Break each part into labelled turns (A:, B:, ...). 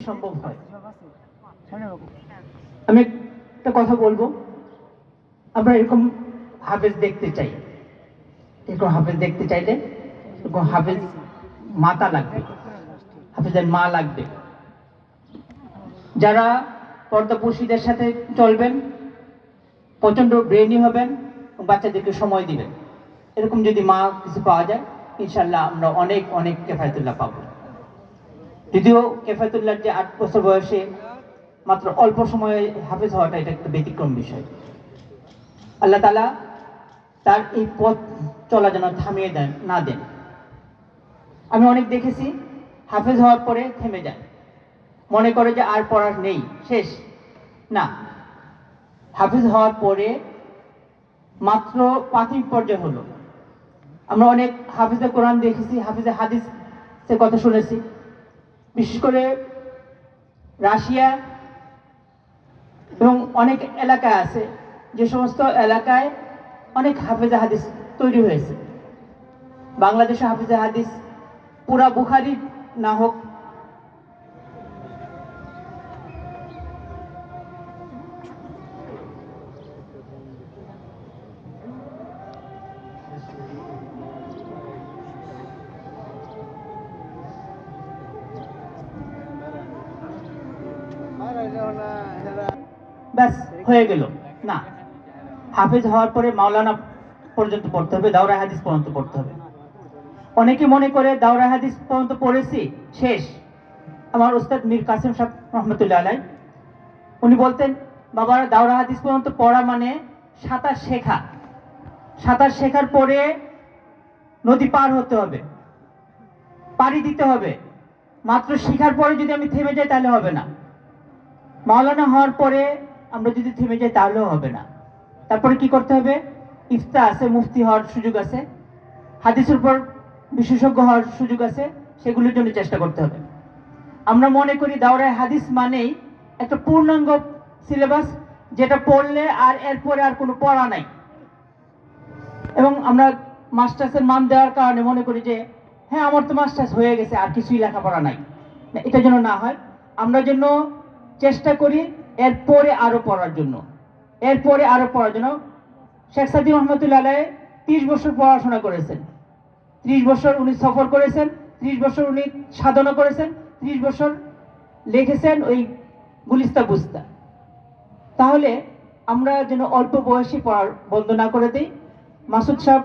A: সম্ভব হয়। আমি একটা কথা বলব। আমরা এরকম হাফেজ দেখতে চাই। এরকম হাফেজ দেখতে চাইলে এরকম হাফেজ মাতা লাগবে। হাফেজের মা লাগবে। যারা পর্দাপোষীদের সাথে চলবেন প্রচণ্ড ব্রেনি হবেন বাচ্চাদেরকে সময় দিবেন। এরকম যদি মা কিছু পাওয়া যায় ইনশাল্লাহ আমরা অনেক অনেক কেফায়তুল্লাহ পাবো। যদিও কেফায়তুল্লাহর যে আট বছর বয়সে মাত্র অল্প সময়ে হাফেজ হওয়াটা এটা একটা ব্যতিক্রম বিষয়। আল্লাহ তালা তার এই পথ চলা যেন থামিয়ে দেন, না দেন। আমি অনেক দেখেছি, হাফেজ হওয়ার পরে থেমে যায়। মনে করে যে আর পড়ার নেই, শেষ। না। হাফেজ হওয়ার পরে মাত্র প্রাথমিক পর্যায়ে হলো। আমরা অনেক হাফিজে কোরআন দেখেছি, হাফিজে হাদিস সে কথা শুনেছি। বিশেষ করে রাশিয়া এবং অনেক এলাকা আছে, যে সমস্ত এলাকায় অনেক হাফেজা হাদিস তৈরি হয়েছে। বাংলাদেশে হাফেজা হাদিস পুরা বুখারি না হোক ব্যাস, হয়ে গেল। না, হাফেজ হওয়ার পরে মাওলানা পর্যন্ত পড়তে হবে, দাওরা হাদিস পর্যন্ত পড়তে হবে। অনেকে মনে করে দাওরা হাদিস পর্যন্ত পড়েছি, শেষ। আমার ওস্তাদ মীর কাসিম সাহেব রহমতুল্লাহ আলাই, উনি বলতেন বাবার দাওরা হাদিস পর্যন্ত পড়া মানে সাঁতার শেখা। সাঁতার শেখার পরে নদী পার হতে হবে, পাড়ি দিতে হবে। মাত্র শেখার পরে যদি আমি থেমে যাই তাহলে হবে না। মাওলানা হওয়ার পরে আমরা যদি থেমে যাই তাহলেও হবে না। তারপরে কি করতে হবে? ইফতা আছে, মুফতি হওয়ার সুযোগ আছে। হাদিসের উপর বিশেষজ্ঞ হওয়ার সুযোগ আছে, সেগুলোর জন্য চেষ্টা করতে হবে। আমরা মনে করি দাওরায় হাদিস মানেই একটা পূর্ণাঙ্গ সিলেবাস যেটা পড়লে আর এরপরে আর কোনো পড়া নাই। এবং আমরা মাস্টার্সের মান দেওয়ার কারণে মনে করি যে হ্যাঁ আমার তো মাস্টার্স হয়ে গেছে, আর কিছুই লেখাপড়া নাই। এটা যেন না হয়। আমরা যেন চেষ্টা করি এরপরে আরও পড়ার জন্য। এরপরে আরও পড়ার জন্য। শেখ সাদি রহমতুল্লাহ ত্রিশ বছর পড়াশোনা করেছেন। ত্রিশ বছর উনি সফর করেছেন। ত্রিশ বছর উনি সাধনা করেছেন। ত্রিশ বছর লিখেছেন ওই গুলিস্তা বুস্তা। তাহলে আমরা যেন অল্প বয়সী পড়ার বন্ধ না করে দিই। মাসুদ সাহেব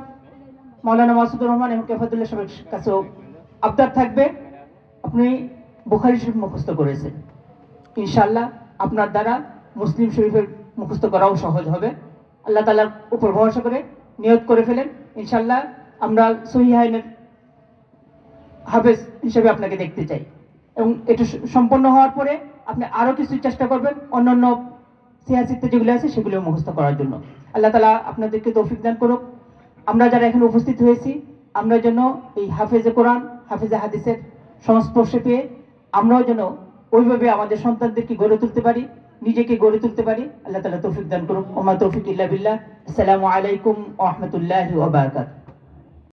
A: মৌলানা মাসুদুর রহমান এবং কেফাতুল্লাহ সাহেবের কাছেও আবদার থাকবে। আপনি বুখারি শরীফ মুখস্থ করেছেন। ইনশাল্লাহ আপনার দ্বারা মুসলিম শরীফের মুখস্থ করাও সহজ হবে। আল্লাহ তালার উপর ভরসা করে নিয়ত করে ফেলেন। ইনশাল্লাহ আমরা সহিহাইনের হাফেজ হিসেবে আপনাকে দেখতে চাই। এবং এটা সম্পন্ন হওয়ার পরে আপনি আরও কিছু চেষ্টা করবেন অন্যান্য সিয়াসিতে যেগুলো আছে সেগুলো মুখস্থ করার জন্য। আল্লাহ তালা আপনাদেরকে তৌফিক দান করুক। আমরা যারা এখানে উপস্থিত হয়েছি, আমরা যেন এই হাফেজে কোরআন, হাফেজে হাদিসের সংস্পর্শে পেয়ে আমরাও যেন ওইভাবে আমাদের সন্তানদেরকে গড়ে তুলতে পারি, নিজেকে গড়ে তুলতে পারি। আল্লাহ তালা তৌফিক দান করুক। ওমা তৌফিক ইল্লা বিল্লাহ। আসসালামু আলাইকুম ওয়া বারাকাতুহু।